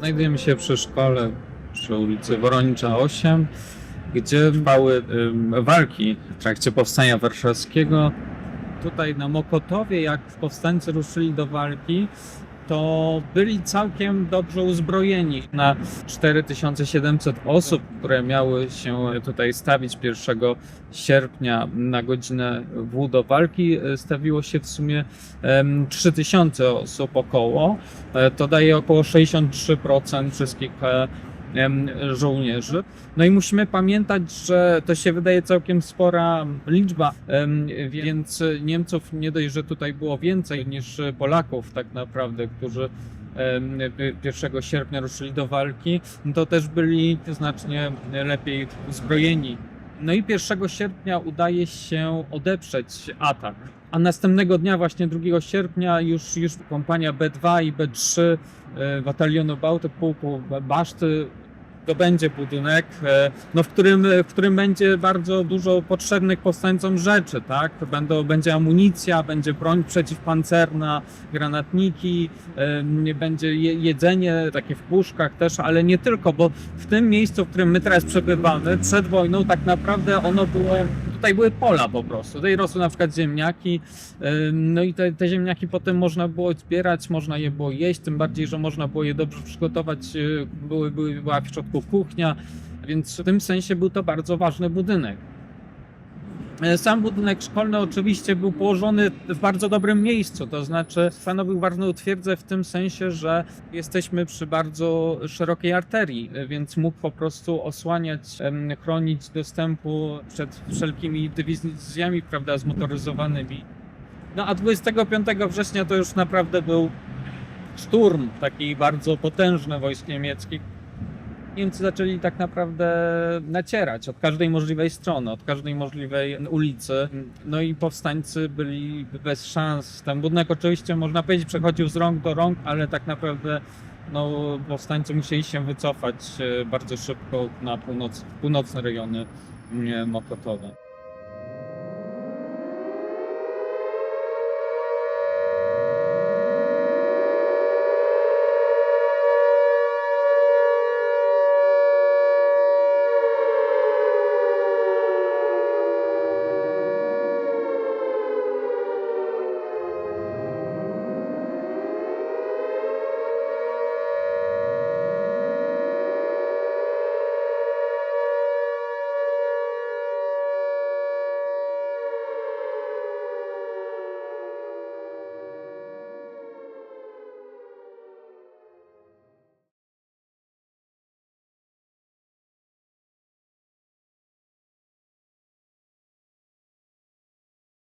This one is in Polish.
Znajdujemy się przy szkole przy ulicy Woronicza 8, gdzie trwały walki w trakcie powstania warszawskiego. Tutaj na Mokotowie, jak powstańcy ruszyli do walki, to byli całkiem dobrze uzbrojeni. Na 4700 osób, które miały się tutaj stawić 1 sierpnia na godzinę W do walki, e, stawiło się w sumie em, 3000 osób około. E, To daje około 63% wszystkich e, żołnierzy. No i musimy pamiętać, że to się wydaje całkiem spora liczba, więc Niemców nie dość, że tutaj było więcej niż Polaków tak naprawdę, którzy em, 1 sierpnia ruszyli do walki, to też byli znacznie lepiej uzbrojeni. No i 1 sierpnia udaje się odeprzeć atak. A następnego dnia, właśnie 2 sierpnia, już, już kompania B2 i B3 e, batalionu Bałty Pułku Baszty zdobędzie budynek, e, no, w, którym, w którym będzie bardzo dużo potrzebnych powstańcom rzeczy, tak? Będą, będzie amunicja, będzie broń przeciwpancerna, granatniki, będzie je, jedzenie takie w puszkach też, ale nie tylko, bo w tym miejscu, w którym my teraz przebywamy, przed wojną tak naprawdę ono było, tutaj były pola po prostu, tutaj rosły na przykład ziemniaki, no i te, te ziemniaki potem można było zbierać, można je było jeść, tym bardziej, że można było je dobrze przygotować, e, były, były, była w środku kuchnia, więc w tym sensie był to bardzo ważny budynek. E, Sam budynek szkolny oczywiście był położony w bardzo dobrym miejscu, to znaczy stanowił ważną twierdzę w tym sensie, że jesteśmy przy bardzo szerokiej arterii, e, więc mógł po prostu osłaniać, chronić dostępu przed wszelkimi dywizjami, prawda, zmotoryzowanymi. No a 25 września to już naprawdę był szturm taki bardzo potężny wojsk niemieckich. Niemcy zaczęli tak naprawdę nacierać od każdej możliwej strony, od każdej możliwej ulicy. No i powstańcy byli bez szans. Ten budynek oczywiście można powiedzieć przechodził z rąk do rąk, ale tak naprawdę no, powstańcy musieli się wycofać e, bardzo szybko na północ, północne rejony e, Mokotowe.